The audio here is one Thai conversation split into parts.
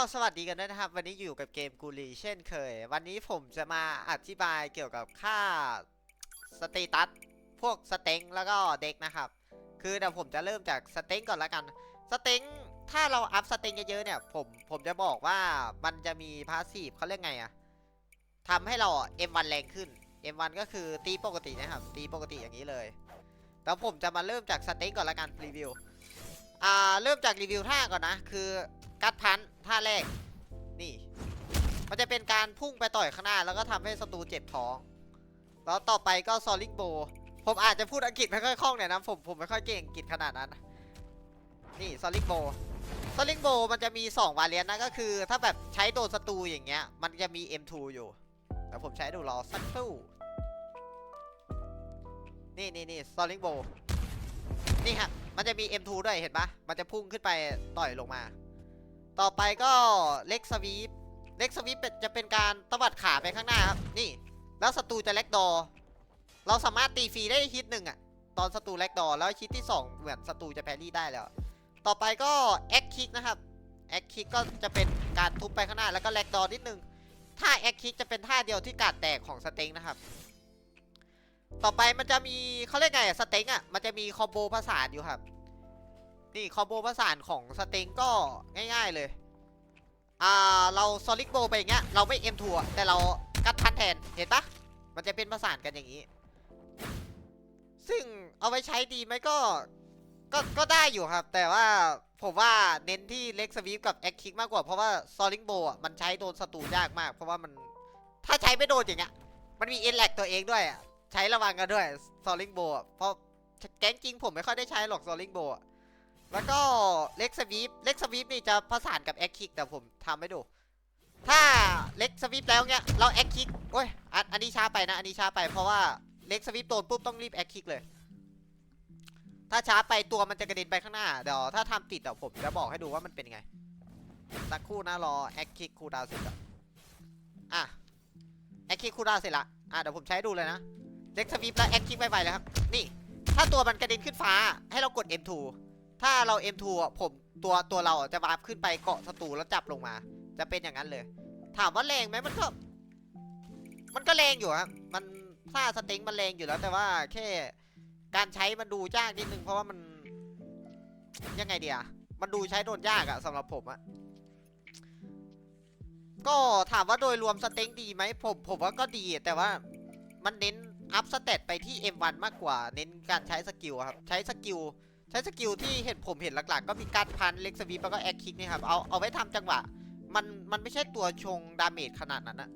สวัสดีกันด้วยนะครับ วันนี้อยู่กับเกมกูรีเช่นเคย วันนี้ผมจะมาอธิบายเกี่ยวกับค่าสเตตัสพวกสเต็งแล้วก็เด็กนะครับ คือเดี๋ยวผมจะเริ่มจากสเต็งก่อนละกันสเต็งถ้าเราอัพสเต็งเยอะๆเนี่ยผมผมจะบอกว่ามันจะมีพาสซีฟเขาเรียกไงอะทำให้เรา M1 แรงขึ้น M1 ก็คือตีปกตินะครับ ตีปกติอย่างนี้เลยแล้วผมจะมาเริ่มจากสเต็งก่อนละกันรีวิวอ่าเริ่มจากรีวิวท่าก่อนนะ คือ กัดพันท่าแรก นี่ มันจะเป็นการพุ่งไปต่อยข้างหน้า แล้วก็ทำให้ศัตรูเจ็บท้อง แล้วต่อไปก็ซอลิงโบ ผมอาจจะพูดอังกฤษไม่ค่อยคล่องเนี่ยนะผมผมไม่ค่อยเก่งอังกฤษขนาดนั้น นี่ซอลิงโบซอลิงโบมันจะมี 2 วาเลียนนะก็คือ ถ้าแบบใช้โดนศัตรูอย่างเงี้ย มันจะมี M2 อยู่แต่ผมใช้ดูรอสักครู่นี่นี่นี่ซอลิงโบนี่ฮะมันจะมี M2 ด้วยเห็นปะมันจะพุ่งขึ้นไปต่อยลงมา ต่อไปก็เล็กสวีปเล็กสวีปจะเป็นการตวัดขาไปข้างหน้าครับ นี่ แล้วศัตรูจะเล็กดอ เราสามารถตีฟรีได้ฮิตหนึ่งอะตอนศัตรูเล็กดอ แล้วฮิตที่ 2 เหมือนศัตรูจะแพรี่ได้แล้ว ต่อไปก็แอคคิกนะครับ แอคคิกก็จะเป็นการทุบไปข้างหน้าแล้วก็เล็กดอนิดนึง ท่าแอคคิกจะเป็นท่าเดียวที่การดแตกของสเต็งนะครับ ต่อไปมันจะมีเขาเรียกไงสเต็งอะมันจะมีคอมโบผสานอยู่ครับ นี่คอมโบผสานของสเต็งก็ง่ายๆเลย อ่า เราซอลิกโบไปอย่างเงี้ย เราไม่เอ็มทัวแต่เรากัดพันแทน เห็นปะมันจะเป็นผสานกันอย่างนี้ ซึ่งเอาไว้ใช้ดีไหมก็ ก็ ก็ได้อยู่ครับ แต่ว่าผมว่าเน้นที่เล็กสวีปกับแอคคิกมากกว่า เพราะว่าซอลิงโบอะ มันใช้โดนศัตรูยากมาก เพราะว่ามัน ถ้าใช้ไม่โดนอย่างเงี้ย มันมีเอ็นแลกตัวเองด้วยอะ ใช้ระวังกันด้วยซอลิงโบอะ เพราะแก๊งจริงผมไม่ค่อยได้ใช้หรอกซอลิงโบอะ แล้วก็เล็กสวีปเล็กสวีปนี่จะผสานกับแอคคิกแต่ผมทำให้ดู ถ้าเล็กสวีปแล้วเนี้ยเราแอคคิกโอ้ยอันอันนี้ช้าไปนะ อันนี้ช้าไปเพราะว่าเล็กสวีปโดนปุ๊บต้องรีบแอคคิกเลย ถ้าช้าไปตัวมันจะกระเด็นไปข้างหน้าเดี๋ยวถ้าทำติดเดี๋ยวผมจะบอกให้ดูว่ามันเป็นไงสักครู่นะรอแอคคิกคูดาวเสร็จอนอะแอคคิกคูดาวเสร็จละอะเดี๋ยวผมใช้ดูเลยนะเล็กสวีปแล้วแอคคิกไวๆเลยครับนี่ ถ้าตัวมันกระเด็นขึ้นฟ้าให้เรากด M2 ถ้าเรา M2 อะผมตัวตัวเราอะจะวาร์ปขึ้นไปเกาะศัตรูแล้วจับลงมา จะเป็นอย่างนั้นเลย ถามว่าแรงไหมมันก็ มันก็แรงอยู่ครับมันถ้าสเต็งมันแรงอยู่แล้ว แต่ว่าแค่การใช้มันดูยากนิดนึงเพราะว่ามันยังไงเดียมันดูใช้โดนยากอะสำหรับผมอะก็ถามว่าโดยรวมสเต็งดีไหมผมผมว่าก็ดีแต่ว่ามันเน้นอัพสเตตไปที่ M1 มากกว่า เน้นการใช้สกิลครับ ใช้สกิล ใช้สกิลที่เห็นผมเห็นหลักๆ ก็มีการพันเล็กสวีปแล้วก็แอคคิกนี่ครับเอาเอาไว้ทำจังหวะ มันมันไม่ใช่ตัวชงดาเมจขนาดนั้นนะ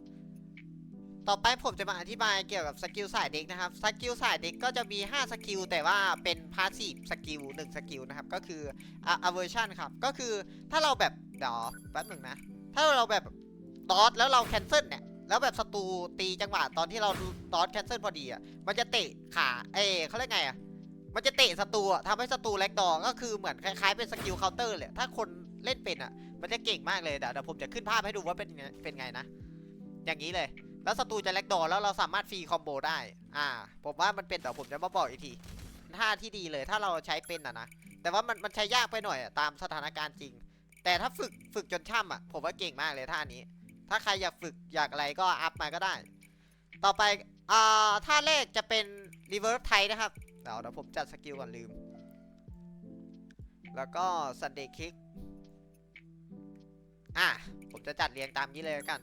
ต่อไปผมจะมาอธิบายเกี่ยวกับสกิลสายเด็กนะครับสกิลสายเด็กก็จะมี 5 สกิลแต่ว่าเป็นพาสซีฟสกิล1สกิลนะครับ ก็คืออ่า aversion ครับ ก็คือถ้าเราแบบเดี๋ยวแป๊บหนึ่งนะ ถ้าเราแบบดอทแล้วเราแคนเซิลเนี่ย แล้วแบบศัตรูตีจังหวะตอนที่เราดอทแคนเซิลพอดีอะมันจะเตะขาเอเขาเรียกไงอะ มันจะเตะศัตรูอะทำให้ศัตรูแลกดอก็คือเหมือนคล้ายๆเป็นสกิลเคาน์เตอร์เลยถ้าคนเล่นเป็นอะมันจะเก่งมากเลยเดี๋ยวเดี๋ยวผมจะขึ้นภาพให้ดูว่าเป็นไงเป็นไงนะ อย่างนี้เลย แล้วศัตรูจะแลกดอแล้วเราสามารถฟรีคอมโบได้ อ่า ผมว่ามันเป็นเดี๋ยวผมจะมาบอกอีกทีท่าที่ดีเลยถ้าเราใช้เป็นอะนะแต่ว่ามันมันใช้ยากไปหน่อยอะตามสถานการณ์จริง แต่ถ้าฝึกฝึกจนช่ำอะผมว่าเก่งมากเลยท่านี้ ถ้าใครอยากฝึกอยากอะไรก็อัพมาก็ได้ ต่อไปอ่าท่าแรกจะเป็น reverse tie นะครับ เดี๋ยวเดี๋ยวผมจัดสกิลก่อนลืม แล้วก็ Sunday Kick อะ ผมจะจัดเรียงตามนี้เลยแล้วกัน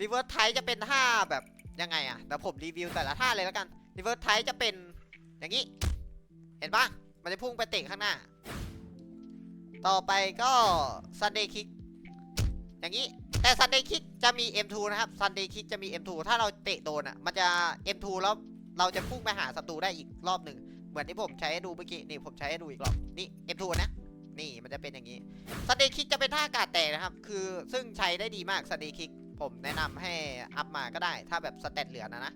Reverse tie จะเป็นท่าแบบยังไงอะเดี๋ยวผมรีวิวแต่ละท่าเลยแล้วกัน Reverse tie จะเป็นอย่างนี้ เห็นปะมันจะพุ่งไปเตะข้างหน้า ต่อไปก็ Sunday Kick อย่างนี้ แต่ Sunday Kick จะมี M2 นะครับ Sunday Kick จะมี M2 ถ้าเราเตะโดนอะมันจะ M2 แล้ว เราจะพุ่งไปหาศัตรูได้อีกรอบหนึ่งเหมือนที่ผมใช้ให้ดูเมื่อกี้นี่ผมใช้ให้ดูอีกรอบนี่ M2 นะนี่มันจะเป็นอย่างนี้สเตคิกจะเป็นท่าอากาศแตกนะครับ คือซึ่งใช้ได้ดีมากสเตคิกผมแนะนำให้อัพมาก็ได้ ถ้าแบบสเตตเหลือนะนะ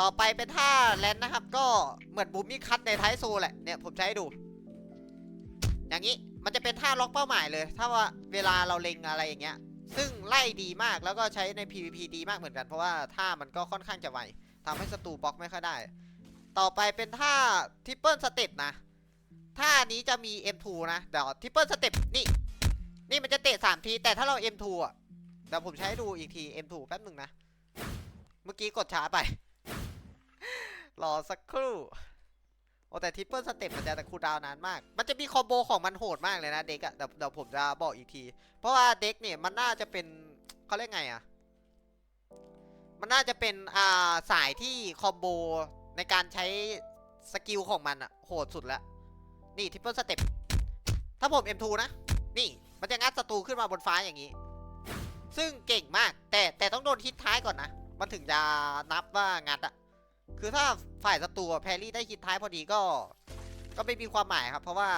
ต่อไปเป็นท่าแลนด์นะครับ ก็เหมือนบูมมี่คัตในท้ายโซแหละเนี่ยผมใช้ให้ดู อย่างนี้มันจะเป็นท่าล็อกเป้าหมายเลย ถ้าว่าเวลาเราเล็งอะไรอย่างเงี้ย ซึ่งไล่ดีมากแล้วก็ใช้ใน PVP ดีมากเหมือนกันเพราะว่าท่ามันก็ค่อนข้างจะไว ทำให้ศัตรูบล็อกไม่ค่อยได้ ต่อไปเป็นท่าทิปเปิลสเต็ปนะ ท่านี้จะมี M2 นะเดี๋ยวทิปเปิลสเต็ปนี่ นี่มันจะเตะสามที แต่ถ้าเรา M2 อะเดี๋ยวผมใช้ให้ดูอีกที M2 แป๊บหนึ่งนะ เมื่อกี้กดช้าไป รอสักครู่ โอ้แต่ทิปเปิลสเต็ปมันจะแต่คูลดาวน์นานมาก มันจะมีคอมโบของมันโหดมากเลยนะเด็กอะเดี๋ยวเดี๋ยวผมจะบอกอีกที เพราะว่าเด็กเนี่ยมันน่าจะเป็นเขาเรียกไงอะ มันน่าจะเป็นอ่าสายที่คอมโบในการใช้สกิลของมันอะโหดสุดแล้วนี่ทิปเปิลสเต็ปถ้าผม M2 นะ นี่มันจะงัดศัตรูขึ้นมาบนฟ้าอย่างนี้ ซึ่งเก่งมาก แต่แต่ต้องโดนฮิตท้ายก่อนนะ มันถึงจะนับว่างัดอะคือถ้าฝ่ายศัตรูแพรรี่ได้ฮิตท้ายพอดีก็ ก็ไม่มีความหมายครับ เพราะว่า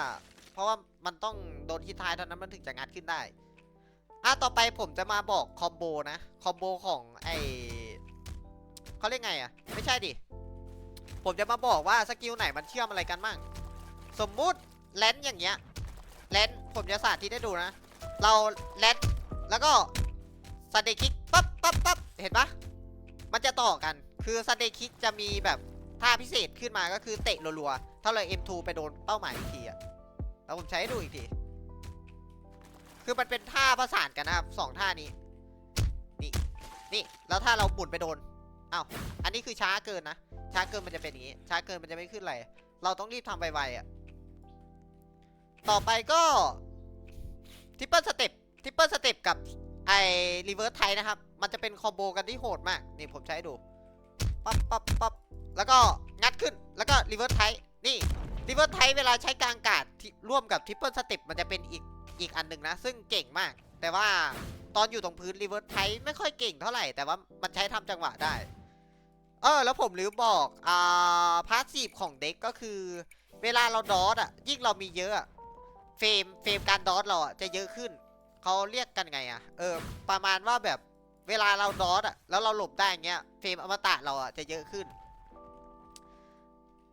เพราะว่ามันต้องโดนฮิตท้ายเท่านั้นมันถึงจะงัดขึ้นได้อะต่อไปผมจะมาบอกคอมโบนะ คอมโบของไอ เขาเรียกไงอะไม่ใช่ดิ ผมจะมาบอกว่าสกิลไหนมันเชื่อมอะไรกันบ้างสมมุติแลนอย่างเงี้ยแลนผมจะสาธิตให้ดูนะ เราแลนแล้วก็สเตคิกปั๊บปั๊บปั๊บเห็นปะมันจะต่อกัน คือสเตคิกจะมีแบบท่าพิเศษขึ้นมาก็คือเตะรัวๆ ถ้าเรา M2 ไปโดนเป้าหมายอีกทีอะแล้วผมใช้ให้ดูอีกที คือมันเป็นท่าประสานกันนะครับสองท่านี้ นี่ นี่ แล้วถ้าเราหมุนไปโดน อ้าวอันนี้คือช้าเกินนะ ช้าเกินมันจะเป็นอย่างนี้ ช้าเกินมันจะไม่ขึ้นอะไร เราต้องรีบทำไวๆอะ ต่อไปก็ทิปเปิลสเต็ปทิปเปิลสเต็ปกับไอรีเวิร์สไทนะครับ มันจะเป็นคอมโบกันที่โหดมาก นี่ผมใช้ใดู ปั๊บปั๊บปั๊บแล้วก็งัดขึ้น แล้วก็รีเวิร์สไทนี่รีเวิร์สไทเวลาใช้กลางอากาศร่วมกับทิปเปิลสเต็ปมันจะเป็นอีกอีกอันหนึ่งนะ ซึ่งเก่งมาก แต่ว่าตอนอยู่ตรงพื้นรีเวิร์สไทไม่ค่อยเก่งเท่าไหร่ แต่ว่ามันใช้ทำจังหวะได้ เออแล้วผมลืมบอกอ่าพาสซีฟของเด็กก็คือ เวลาเราดอทอะ ยิ่งเรามีเยอะเฟรมเฟรมการดอทเราอะจะเยอะขึ้นเขาเรียกกันไงอะ เออ ประมาณว่าแบบเวลาเราดอทอะแล้วเราหลบได้อย่างเงี้ยเฟรมอมตะเราอะจะเยอะขึ้น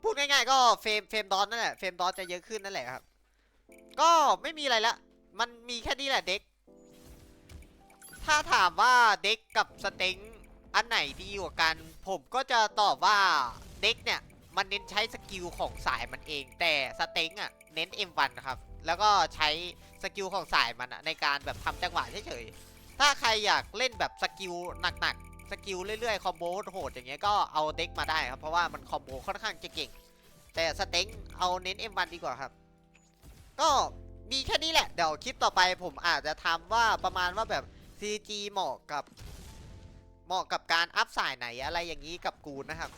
พูดง่ายๆ ก็เฟรมเฟรมดอทนั่นแหละเฟรมดอทจะเยอะขึ้นนั่นแหละครับ ก็ไม่มีอะไรละมันมีแค่นี้แหละเด็กถ้าถามว่าเด็กกับสเต็ง อันไหนดีกว่ากัน ผมก็จะตอบว่าเด็กเนี่ย มันเน้นใช้สกิลของสายมันเอง แต่สเต็งอะเน้น M1 นครับ แล้วก็ใช้สกิลของสายมันในการแบบทำจังหวะเฉยๆ ถ้าใครอยากเล่นแบบสกิลหนักๆ สกิลเรื่อยๆ คอมโบโหดอย่างเงี้ยก็เอาเด็กมาได้ครับ เพราะว่ามันคอมโบค่อนข้างจะเก่ง แต่สเต็งเอาเน้น M1 ดีกว่าครับ ก็มีแค่นี้แหละ เดี๋ยวคลิปต่อไปผมอาจจะทำว่าประมาณว่าแบบ CG เหมาะกับ เหมาะกับการอัพสายไหนอะไรอย่างนี้กับกูนะครับ